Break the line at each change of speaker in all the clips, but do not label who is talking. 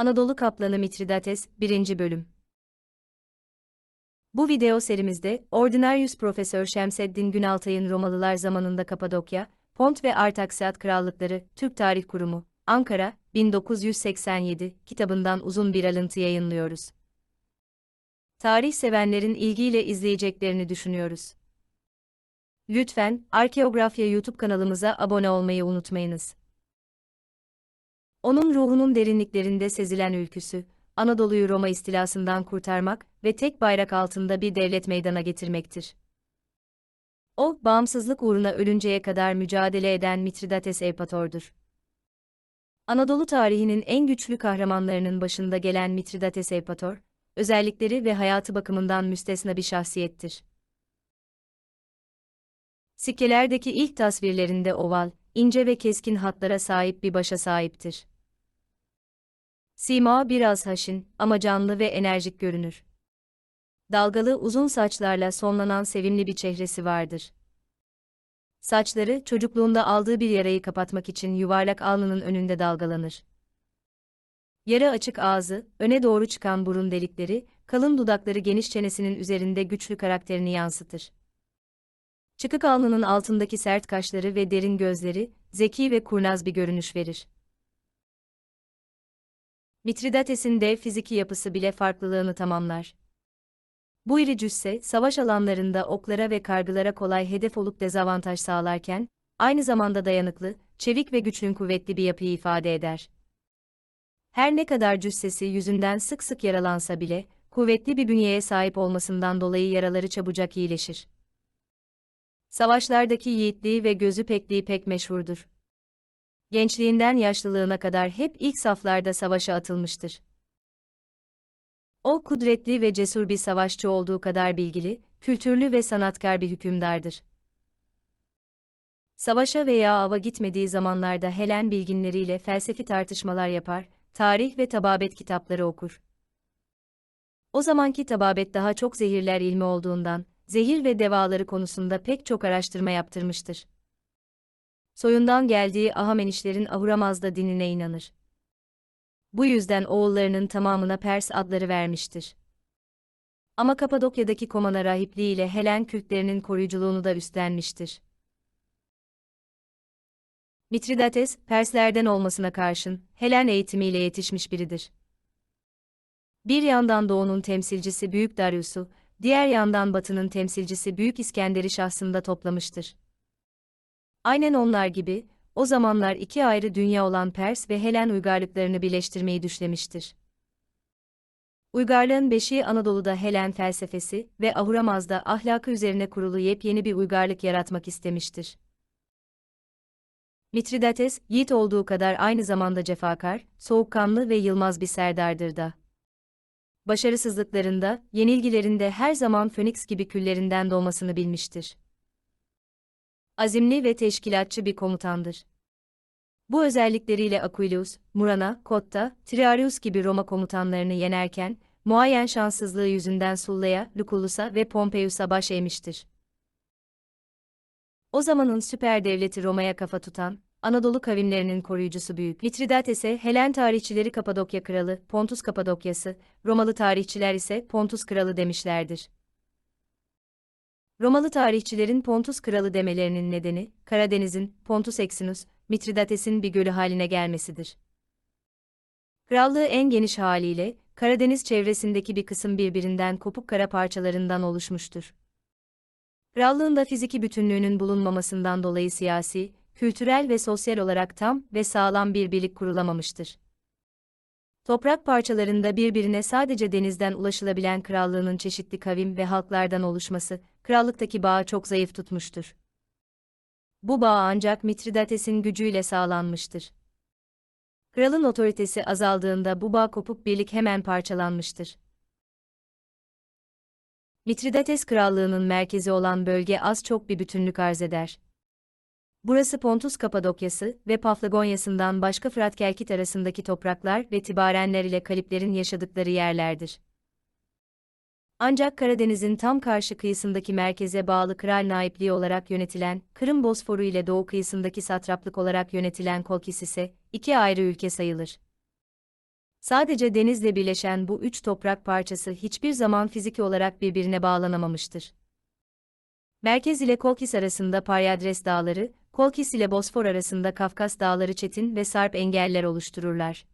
Anadolu Kaplanı Mitridates 1. Bölüm Bu video serimizde, Ordinarius Profesör Şemseddin Günaltay'ın Romalılar zamanında Kapadokya, Pont ve Artaksiyat Krallıkları, Türk Tarih Kurumu, Ankara, 1987 kitabından uzun bir alıntı yayınlıyoruz. Tarih sevenlerin ilgiyle izleyeceklerini düşünüyoruz. Lütfen, Arkeografya YouTube kanalımıza abone olmayı unutmayınız. Onun ruhunun derinliklerinde sezilen ülküsü, Anadolu'yu Roma istilasından kurtarmak ve tek bayrak altında bir devlet meydana getirmektir. O, bağımsızlık uğruna ölünceye kadar mücadele eden Mitridates Evpator'dur. Anadolu tarihinin en güçlü kahramanlarının başında gelen Mitridates Evpator, özellikleri ve hayatı bakımından müstesna bir şahsiyettir. Sikkelerdeki ilk tasvirlerinde oval, ince ve keskin hatlara sahip bir başa sahiptir. Sima biraz haşin ama canlı ve enerjik görünür. Dalgalı uzun saçlarla sonlanan sevimli bir çehresi vardır. Saçları çocukluğunda aldığı bir yarayı kapatmak için yuvarlak alnının önünde dalgalanır. Yarı açık ağzı, öne doğru çıkan burun delikleri, kalın dudakları geniş çenesinin üzerinde güçlü karakterini yansıtır. Çıkık alnının altındaki sert kaşları ve derin gözleri, zeki ve kurnaz bir görünüş verir. Mitridates'in dev fiziki yapısı bile farklılığını tamamlar. Bu iri cüsse, savaş alanlarında oklara ve kargılara kolay hedef olup dezavantaj sağlarken, aynı zamanda dayanıklı, çevik ve güçlü kuvvetli bir yapıyı ifade eder. Her ne kadar cüssesi yüzünden sık sık yaralansa bile, kuvvetli bir bünyeye sahip olmasından dolayı yaraları çabucak iyileşir. Savaşlardaki yiğitliği ve gözü pekliği pek meşhurdur. Gençliğinden yaşlılığına kadar hep ilk saflarda savaşa atılmıştır. O kudretli ve cesur bir savaşçı olduğu kadar bilgili, kültürlü ve sanatkar bir hükümdardır. Savaşa veya ava gitmediği zamanlarda Helen bilginleriyle felsefi tartışmalar yapar, tarih ve tababet kitapları okur. O zamanki tababet daha çok zehirler ilmi olduğundan, zehir ve devaları konusunda pek çok araştırma yaptırmıştır. Soyundan geldiği Ahamenişlerin Ahuramazda dinine inanır. Bu yüzden oğullarının tamamına Pers adları vermiştir. Ama Kapadokya'daki Komana rahipliği ile Helen Kürtlerinin koruyuculuğunu da üstlenmiştir. Mitridates, Perslerden olmasına karşın, Helen eğitimiyle yetişmiş biridir. Bir yandan Doğu'nun temsilcisi Büyük Darius'u, diğer yandan Batı'nın temsilcisi Büyük İskender'i şahsında toplamıştır. Aynen onlar gibi, o zamanlar iki ayrı dünya olan Pers ve Helen uygarlıklarını birleştirmeyi düşlemiştir. Uygarlığın beşiği Anadolu'da Helen felsefesi ve Ahuramaz'da ahlakı üzerine kurulu yepyeni bir uygarlık yaratmak istemiştir. Mitridates, yiğit olduğu kadar aynı zamanda cefakar, soğukkanlı ve yılmaz bir serdardır da. Başarısızlıklarında, yenilgilerinde her zaman Phoenix gibi küllerinden doğmasını bilmiştir. Azimli ve teşkilatçı bir komutandır. Bu özellikleriyle Aquilius, Murana, Cotta, Triarius gibi Roma komutanlarını yenerken, muayyen şanssızlığı yüzünden Sulla'ya, Lucullus'a ve Pompeius'a baş eğmiştir. O zamanın süper devleti Roma'ya kafa tutan, Anadolu kavimlerinin koruyucusu Büyük Mitridate Helen tarihçileri Kapadokya Kralı, Pontus Kapadokyası, Romalı tarihçiler ise Pontus Kralı demişlerdir. Romalı tarihçilerin Pontus Kralı demelerinin nedeni, Karadeniz'in, Pontus Exinus, Mitridates'in bir gölü haline gelmesidir. Krallığı en geniş haliyle, Karadeniz çevresindeki bir kısım birbirinden kopuk kara parçalarından oluşmuştur. Krallığında fiziki bütünlüğünün bulunmamasından dolayı siyasi, kültürel ve sosyal olarak tam ve sağlam bir birlik kurulamamıştır. Toprak parçalarında birbirine sadece denizden ulaşılabilen krallığının çeşitli kavim ve halklardan oluşması, krallıktaki bağı çok zayıf tutmuştur. Bu bağ ancak Mitridates'in gücüyle sağlanmıştır. Kralın otoritesi azaldığında bu bağ kopup birlik hemen parçalanmıştır. Mitridates krallığının merkezi olan bölge az çok bir bütünlük arz eder. Burası Pontus Kapadokyası ve Paflagonya'sından başka Fırat Kelkit arasındaki topraklar ve Tibarenler ile Kaliplerin yaşadıkları yerlerdir. Ancak Karadeniz'in tam karşı kıyısındaki merkeze bağlı kral naipliği olarak yönetilen, Kırım Bosforu ile doğu kıyısındaki satraplık olarak yönetilen Kolkis ise, iki ayrı ülke sayılır. Sadece denizle birleşen bu üç toprak parçası hiçbir zaman fiziki olarak birbirine bağlanamamıştır. Merkez ile Kolkis arasında Paryadres Dağları, Kolkis ile Bosfor arasında Kafkas Dağları çetin ve sarp engeller oluştururlar.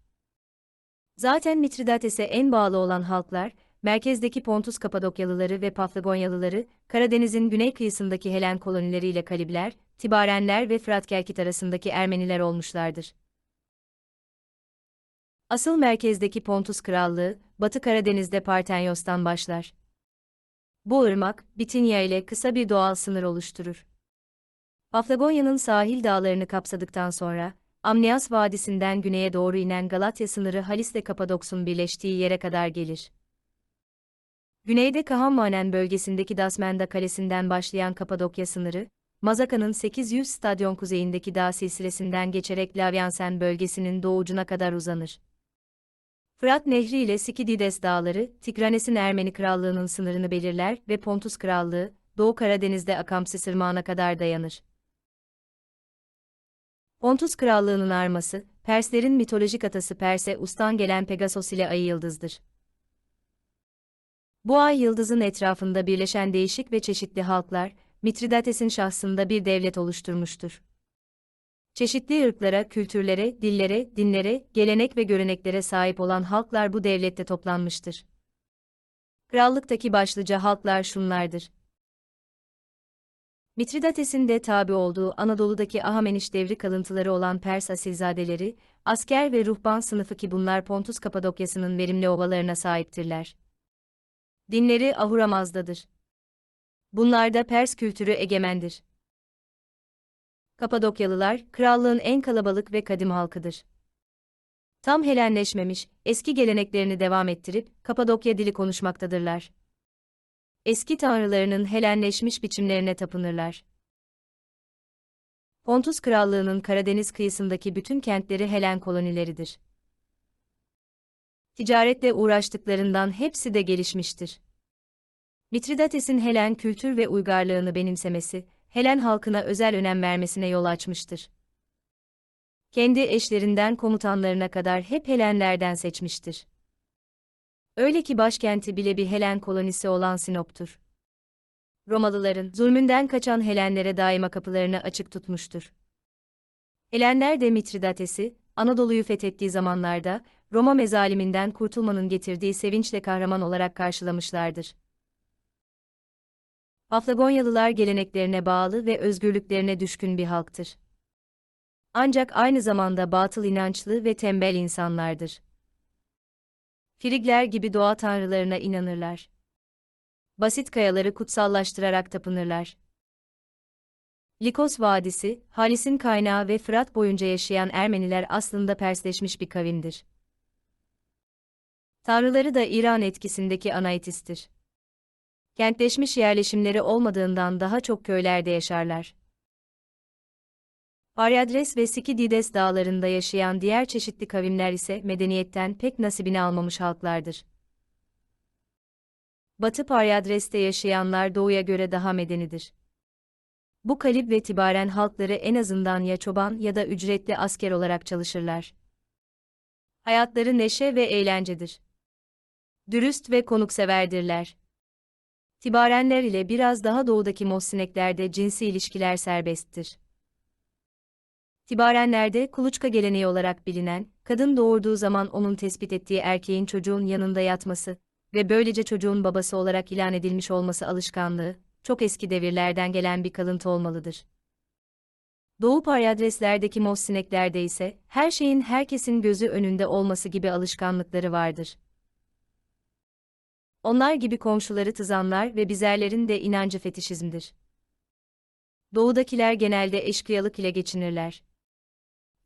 Zaten Mitridates'e en bağlı olan halklar, merkezdeki Pontus Kapadokyalıları ve Paflagonyalıları, Karadeniz'in güney kıyısındaki Helen kolonileriyle Kalibler, Tibarenler ve Fırat Kerkit arasındaki Ermeniler olmuşlardır. Asıl merkezdeki Pontus Krallığı, Batı Karadeniz'de Partenyos'tan başlar. Bu ırmak, Bitinya ile kısa bir doğal sınır oluşturur. Paflagonya'nın sahil dağlarını kapsadıktan sonra, Amnias Vadisi'nden güneye doğru inen Galatya sınırı Halis ile Kapadoks'un birleştiği yere kadar gelir. Güneyde Kahammanen bölgesindeki Dasmenda Kalesi'nden başlayan Kapadokya sınırı, Mazaka'nın 800 stadyon kuzeyindeki dağ silsilesinden geçerek Lavyansen bölgesinin doğucuna kadar uzanır. Fırat Nehri ile Sikidides dağları, Tigranes'in Ermeni krallığının sınırını belirler ve Pontus krallığı, Doğu Karadeniz'de Akamsis Irmağı'na kadar dayanır. Pontus krallığının arması, Perslerin mitolojik atası Perse Us'tan gelen Pegasos ile ayı yıldızdır. Bu ay yıldızın etrafında birleşen değişik ve çeşitli halklar, Mitridates'in şahsında bir devlet oluşturmuştur. Çeşitli ırklara, kültürlere, dillere, dinlere, gelenek ve göreneklere sahip olan halklar bu devlette toplanmıştır. Krallıktaki başlıca halklar şunlardır. Mitridates'in de tabi olduğu Anadolu'daki Ahameniş devri kalıntıları olan Pers asilzadeleri, asker ve ruhban sınıfı ki bunlar Pontus Kapadokya'sının verimli ovalarına sahiptirler. Dinleri Ahuramaz'dadır. Bunlarda Pers kültürü egemendir. Kapadokyalılar, krallığın en kalabalık ve kadim halkıdır. Tam Helenleşmemiş, eski geleneklerini devam ettirip, Kapadokya dili konuşmaktadırlar. Eski tanrılarının Helenleşmiş biçimlerine tapınırlar. Pontus Krallığı'nın Karadeniz kıyısındaki bütün kentleri Helen kolonileridir. Ticaretle uğraştıklarından hepsi de gelişmiştir. Mitridates'in Helen kültür ve uygarlığını benimsemesi, Helen halkına özel önem vermesine yol açmıştır. Kendi eşlerinden komutanlarına kadar hep Helenlerden seçmiştir. Öyle ki başkenti bile bir Helen kolonisi olan Sinop'tur. Romalıların zulmünden kaçan Helenlere daima kapılarını açık tutmuştur. Helenler de Mitridates'i, Anadolu'yu fethettiği zamanlarda, Roma mezaliminden kurtulmanın getirdiği sevinçle kahraman olarak karşılamışlardır. Paflagonyalılar geleneklerine bağlı ve özgürlüklerine düşkün bir halktır. Ancak aynı zamanda batıl inançlı ve tembel insanlardır. Frigler gibi doğa tanrılarına inanırlar. Basit kayaları kutsallaştırarak tapınırlar. Likos Vadisi, Halis'in kaynağı ve Fırat boyunca yaşayan Ermeniler aslında Persleşmiş bir kavimdir. Tanrıları da İran etkisindeki Anaitistir kentleşmiş yerleşimleri olmadığından daha çok köylerde yaşarlar. Aryadres ve Sikidides dağlarında yaşayan diğer çeşitli kavimler ise medeniyetten pek nasibini almamış halklardır. Batı Paryadres'te yaşayanlar doğuya göre daha medenidir. Bu kalip ve tibaren halkları en azından ya çoban ya da ücretli asker olarak çalışırlar. Hayatları neşe ve eğlencedir. Dürüst ve konukseverdirler. Tibarenler ile biraz daha doğudaki Mossineklerde cinsi ilişkiler serbesttir. Tibarenlerde kuluçka geleneği olarak bilinen, kadın doğurduğu zaman onun tespit ettiği erkeğin çocuğun yanında yatması ve böylece çocuğun babası olarak ilan edilmiş olması alışkanlığı, çok eski devirlerden gelen bir kalıntı olmalıdır. Doğu paryadreslerdeki Mossineklerde ise, her şeyin herkesin gözü önünde olması gibi alışkanlıkları vardır. Onlar gibi komşuları tızanlar ve bizerlerin de inancı fetişizmdir. Doğudakiler genelde eşkıyalık ile geçinirler.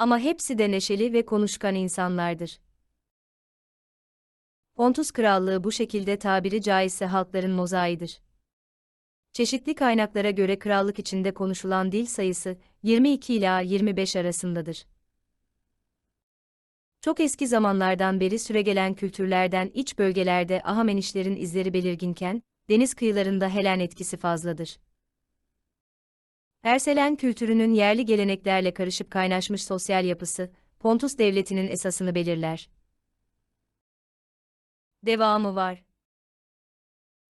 Ama hepsi de neşeli ve konuşkan insanlardır. Pontus Krallığı bu şekilde tabiri caizse halkların mozaidir. Çeşitli kaynaklara göre krallık içinde konuşulan dil sayısı 22 ila 25 arasındadır. Çok eski zamanlardan beri süregelen kültürlerden iç bölgelerde Ahamenişlerin izleri belirginken, deniz kıyılarında Helen etkisi fazladır. Perselen kültürünün yerli geleneklerle karışıp kaynaşmış sosyal yapısı, Pontus devletinin esasını belirler. Devamı var.